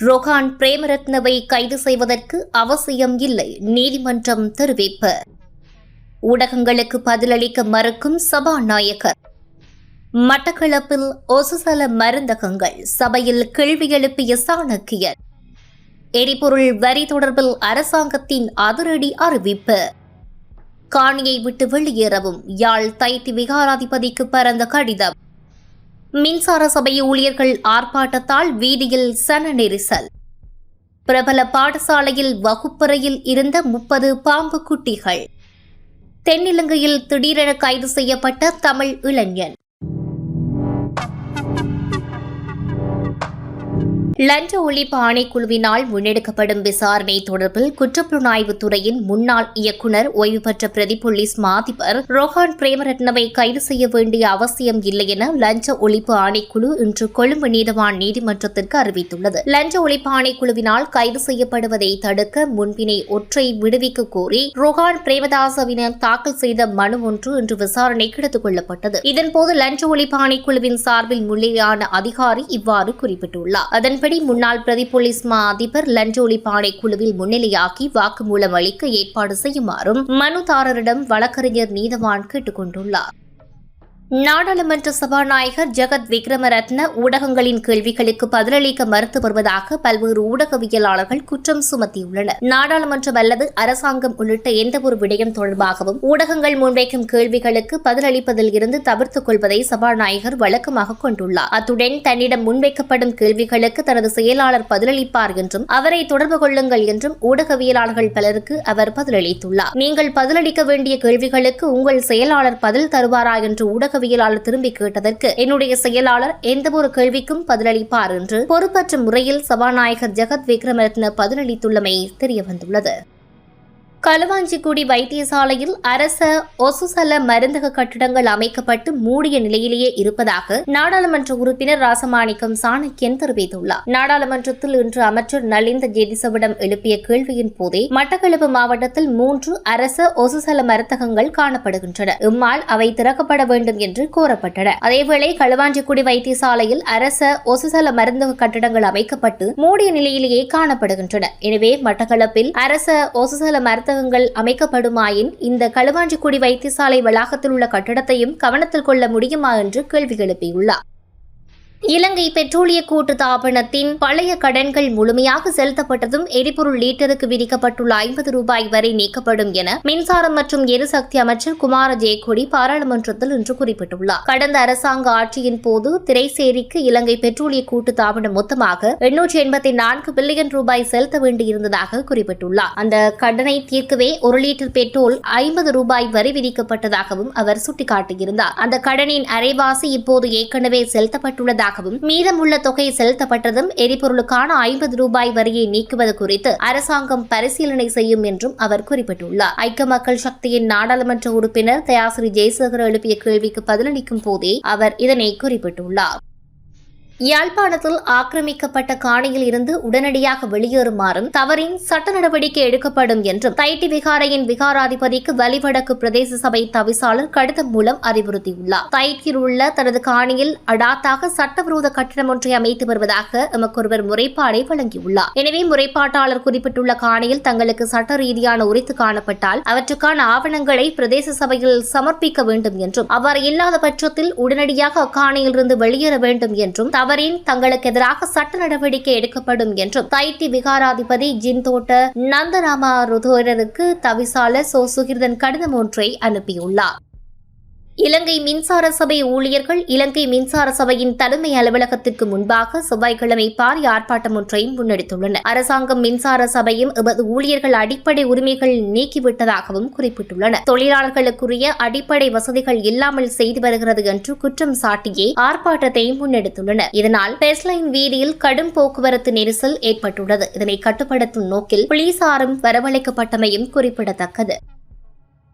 ரோஹான் பிரேமரத்னவை கைது செய்வதற்கு அவசியம் இல்லை நீதிமன்றம் தெரிவிப்பு. ஊடகங்களுக்கு பதிலளிக்க மறுக்கும் சபாநாயகர். மட்டக்களப்பில் ஒசுசல மருந்தகங்கள் சபையில் கேள்வி எழுப்பிய சாணக்கியர். எரிபொருள் வரி தொடர்பில் அரசாங்கத்தின் அதிரடி அறிவிப்பு. காணியை விட்டு வெளியேறவும் யாழ் தைத்தி விகாராதிபதிக்கு பரந்த கடிதம். மின்சார சபை ஊழியர்கள் ஆர்ப்பாட்டத்தால் வீதியில் சன நெரிசல். பிரபல பாடசாலையில் வகுப்பறையில் இருந்த முப்பது பாம்பு குட்டிகள் தென்னிலங்கையில் திடீரென கைது செய்யப்பட்ட தமிழ் இளைஞன். லஞ்ச ஒழிப்பு ஆணைக்குழுவினால் முன்னெடுக்கப்படும் விசாரணை தொடர்பில் குற்றப்புலனாய்வுத் துறையின் முன்னாள் இயக்குநர் ஓய்வு பெற்ற பிரதி போலீஸ் மாதிபர் ரோஹான் பிரேமரட்னவை கைது செய்ய வேண்டிய அவசியம் இல்லை என லஞ்ச ஒழிப்பு ஆணைக்குழு இன்று கொழும்பு நீதவான் நீதிமன்றத்திற்கு அறிவித்துள்ளது. லஞ்ச ஒழிப்பு ஆணைக்குழுவினால் கைது செய்யப்படுவதை தடுக்க முன்பினை ஒற்றை விடுவிக்க கோரி ரோஹான் பிரேமதாசவினர் தாக்கல் செய்த மனு ஒன்று இன்று விசாரணைக்கு எடுத்துக் கொள்ளப்பட்டது. இதன்போது லஞ்ச ஒழிப்பு ஆணைக்குழுவின் சார்பில் முன்னிலையான அதிகாரி இவ்வாறு குறிப்பிட்டுள்ளார். அதன்படி முன்னாள் பிரதி போலீஸ் மா அதிபர் லஞ்சோலி பாணை குழுவில் முன்னிலையாகி வாக்குமூலம் அளிக்க ஏற்பாடு செய்யுமாறும் மனுதாரரிடம் வழக்கறிஞர் நீதவான் கேட்டுக்கொண்டுள்ளார். நாடாளுமன்ற சபாநாயகர் ஜெகத் விக்ரமரத்ன ஊடகங்களின் கேள்விகளுக்கு பதிலளிக்க மறுத்து வருவதாக பல்வேறு ஊடகவியலாளர்கள் குற்றம் சுமத்தியுள்ளனர். நாடாளுமன்றம் அல்லது அரசாங்கம் உள்ளிட்ட எந்தவொரு விடயம் தொடர்பாகவும் ஊடகங்கள் முன்வைக்கும் கேள்விகளுக்கு பதிலளிப்பதில் இருந்து தவிர்த்துக் கொள்வதை சபாநாயகர் வழக்கமாக கொண்டுள்ளார். அத்துடன் தன்னிடம் முன்வைக்கப்படும் கேள்விகளுக்கு தனது செயலாளர் பதிலளிப்பார் என்றும் அவரை தொடர்பு கொள்ளுங்கள் என்றும் ஊடகவியலாளர்கள் பலருக்கு அவர் பதிலளித்துள்ளார். நீங்கள் பதிலளிக்க வேண்டிய கேள்விகளுக்கு உங்கள் செயலாளர் பதில் தருவாரா என்று ஊடக ஊடகவியலாளர் திரும்பி கேட்டதற்கு என்னுடைய செயலாளர் எந்தவொரு கேள்விக்கும் பதிலளிப்பார் என்று பொறுப்பற்ற முறையில் சபாநாயகர் ஜெகத் விக்ரமரத்ன பதிலளித்துள்ளமை தெரியவந்துள்ளது. களுவாஞ்சிக்குடி வைத்தியசாலையில் அரச ஒசுசல மருந்தக கட்டிடங்கள் அமைக்கப்பட்டு மூடிய நிலையிலேயே இருப்பதாக நாடாளுமன்ற உறுப்பினர் ராசமாணிக்கம் சாணக்கியன் தெரிவித்துள்ளார். நாடாளுமன்றத்தில் இன்று அமைச்சர் நலிந்த ஜெதிசவிடம் எழுப்பிய கேள்வியின் போதே மட்டக்களப்பு மாவட்டத்தில் மூன்று அரச ஒசுசல மருந்தகங்கள் காணப்படுகின்றன. இம்மால் அவை திறக்கப்பட வேண்டும் என்று கோரப்பட்டன. அதேவேளை களுவாஞ்சிக்குடி வைத்தியசாலையில் அரச ஒசுசல மருந்தக கட்டிடங்கள் அமைக்கப்பட்டு மூடிய நிலையிலேயே காணப்படுகின்றன. எனவே மட்டக்களப்பில் அரச ஒசுசல மருத்துவ புத்தகங்கள் அமைக்கப்படுமாயின் இந்த களுவாஞ்சிக்குடி வைத்தியசாலை வளாகத்தில் உள்ள கட்டடத்தையும் கவனத்தில் கொள்ள முடியுமா என்று கேள்வி எழுப்பியுள்ளார். இலங்கை பெட்ரோலிய கூட்டு தாபனத்தின் பழைய கடன்கள் முழுமையாக செலுத்தப்பட்டதும் எரிபொருள் லீட்டருக்கு விதிக்கப்பட்டுள்ள ஐம்பது ரூபாய் வரை நீக்கப்படும் என மின்சாரம் மற்றும் எரிசக்தி அமைச்சர் குமார ஜெயக்கொடி பாராளுமன்றத்தில் இன்று குறிப்பிட்டுள்ளார். கடந்த அரசாங்க ஆட்சியின் போது திரைசேரிக்கு இலங்கை பெட்ரோலிய கூட்டு தாபனம் மொத்தமாக எண்ணூற்றி எண்பத்தி நான்கு பில்லியன் ரூபாய் செலுத்த வேண்டியிருந்ததாக குறிப்பிட்டுள்ளார். அந்த கடனை தீர்க்கவே ஒரு லிட்டர் பெட்ரோல் ஐம்பது ரூபாய் வரி விதிக்கப்பட்டதாகவும் அவர் சுட்டிக்காட்டியிருந்தார். அந்த கடனின் அரைவாசி இப்போது ஏற்கனவே செலுத்தப்பட்டுள்ளதாக உள்ளதாகவும் மீதமுள்ள தொகை செலுத்தப்பட்டதும் எரிபொருளுக்கான ஐம்பது ரூபாய் வரியை நீக்குவது குறித்து அரசாங்கம் பரிசீலனை செய்யும் என்றும் அவர் குறிப்பிட்டுள்ளார். ஐக்கிய மக்கள் சக்தியின் நாடாளுமன்ற உறுப்பினர் தயாசிரி ஜெயசேகர் எழுப்பிய கேள்விக்கு பதிலளிக்கும் போதே அவர் இதனை குறிப்பிட்டுள்ளார். யாழ்ப்பாணத்தில் ஆக்கிரமிக்கப்பட்ட காணியில் இருந்து உடனடியாக வெளியேறுமாறும் தவறின் சட்ட நடவடிக்கை எடுக்கப்படும் என்றும் தைட்டி விகாரையின் விகாராதிபதிக்கு வலிவடக்கு பிரதேச சபை தவிசாளர் கடிதம் மூலம் அறிவுறுத்தியுள்ளார். தைட்டில் உள்ள தனது காணியில் அடாத்தாக சட்டவிரோத கட்டிடம் ஒன்றை அமைத்து வருவதாக எமக்கொருவர் முறைப்பாடை வழங்கியுள்ளார். எனவே முறைப்பாட்டாளர் குறிப்பிட்டுள்ள காணியில் தங்களுக்கு சட்ட ரீதியான உரித்து காணப்பட்டால் அவற்றுக்கான ஆவணங்களை பிரதேச சபையில் சமர்ப்பிக்க வேண்டும் என்றும் அவ்வாறு இல்லாத பட்சத்தில் உடனடியாக அக்காணியிலிருந்து வெளியேற வேண்டும் என்றும் அவரின் தங்களுக்கு எதிராக சட்ட நடவடிக்கை எடுக்கப்படும் என்றும் தைத்தி விகாராதிபதி ஜின்தோட்ட நந்தராமா ருதோரருக்கு தவிசாளர் சோ சுகிர்தன் கடிதம் ஒன்றை அனுப்பியுள்ளார். இலங்கை மின்சார சபை ஊழியர்கள் இலங்கை மின்சார சபையின் தலைமை அலுவலகத்திற்கு முன்பாக செவ்வாய்க்கிழமை பாரிய ஆர்ப்பாட்டம் ஒன்றையும் முன்னெடுத்துள்ளனர். அரசாங்கம் மின்சார சபையும் எமது ஊழியர்கள் அடிப்படை உரிமைகள் நீக்கிவிட்டதாகவும் குறிப்பிட்டுள்ளனர். தொழிலாளர்களுக்குரிய அடிப்படை வசதிகள் இல்லாமல் செய்து வருகிறது என்று குற்றம் சாட்டியே ஆர்ப்பாட்டத்தை முன்னெடுத்துள்ளனர். இதனால் பெஸ்லைன் வீதியில் கடும் போக்குவரத்து நெரிசல் ஏற்பட்டுள்ளது. இதனை கட்டுப்படுத்தும் நோக்கில் போலீசாரும் வரவழைக்கப்பட்டமையும் குறிப்பிடத்தக்கது.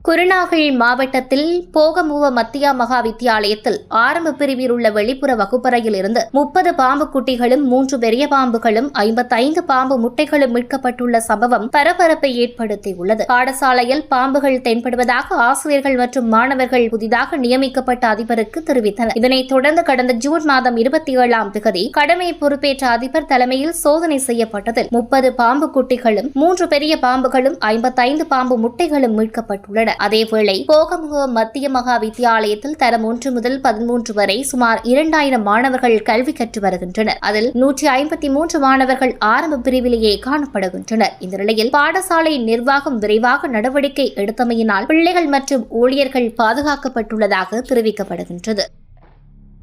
குருநாகல் மாவட்டத்தில் போகமுவ மத்தியா மகா வித்தியாலயத்தில் ஆரம்ப பிரிவில் உள்ள வெளிப்புற வகுப்பறையில் இருந்து முப்பது பாம்பு குட்டிகளும் மூன்று பெரிய பாம்புகளும் ஐம்பத்தைந்து பாம்பு முட்டைகளும் மீட்கப்பட்டுள்ள சம்பவம் பரபரப்பை ஏற்படுத்தியுள்ளது. பாடசாலையில் பாம்புகள் தென்படுவதாக ஆசிரியர்கள் மற்றும் மாணவர்கள் புதிதாக நியமிக்கப்பட்ட அதிபருக்கு தெரிவித்தனர். இதனைத் தொடர்ந்து கடந்த ஜூன் மாதம் இருபத்தி ஏழாம் திகதி கடமை பொறுப்பேற்ற அதிபர் தலைமையில் சோதனை செய்யப்பட்டதில் முப்பது பாம்பு குட்டிகளும் மூன்று பெரிய பாம்புகளும் ஐம்பத்தைந்து பாம்பு முட்டைகளும் மீட்கப்பட்டுள்ளன. அதேவேளை போகமுக மத்திய மகா வித்தியாலயத்தில் தரம் ஒன்று முதல் பதிமூன்று வரை சுமார் இரண்டாயிரம் மாணவர்கள் கல்வி கற்று வருகின்றனர். அதில் நூற்றி ஐம்பத்தி மூன்று மாணவர்கள் ஆரம்ப பிரிவிலேயே காணப்படுகின்றனர். இந்த நிலையில் பாடசாலை நிர்வாகம் விரைவாக நடவடிக்கை எடுத்தமையினால் பிள்ளைகள் மற்றும் ஊழியர்கள் பாதுகாக்கப்பட்டுள்ளதாக தெரிவிக்கப்படுகின்றது.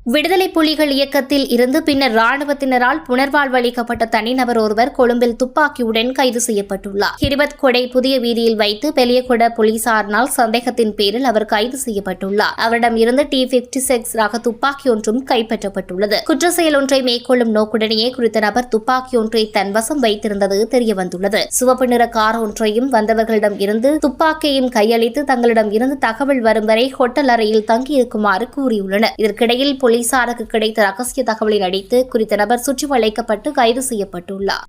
விடுதலை புலிகள் இயக்கத்தில் இருந்து பின்னர் ராணுவத்தினரால் புனர்வாழ்வளிக்கப்பட்ட தனிநபர் ஒருவர் கொழும்பில் துப்பாக்கியுடன் கைது செய்யப்பட்டுள்ளார். கிரிவத் கொடை புதிய வீதியில் வைத்து பெலியகொட போலீசாரினால் சந்தேகத்தின் பேரில் அவர் கைது செய்யப்பட்டுள்ளார். அவரிடம் இருந்து டி பிப்டி சிக்ஸ் ரக துப்பாக்கி ஒன்றும் கைப்பற்றப்பட்டுள்ளது. குற்ற செயல் ஒன்றை மேற்கொள்ளும் நோக்குடனேயே குறித்த நபர் துப்பாக்கி ஒன்றை தன் வசம் வைத்திருந்தது தெரியவந்துள்ளது. சிவப்பு நிற கார் ஒன்றையும் வந்தவர்களிடம் இருந்து துப்பாக்கியையும் கையளித்து தங்களிடம் இருந்து தகவல் வரும் வரை ஹோட்டல் அறையில் தங்கியிருக்குமாறு கூறியுள்ளனர். இதற்கிடையில் போலீசாருக்கு கிடைத்த ரகசிய தகவலை அடித்து குறித்த நபர் சுற்றி வளைக்கப்பட்டு கைது செய்யப்பட்டுள்ளார்.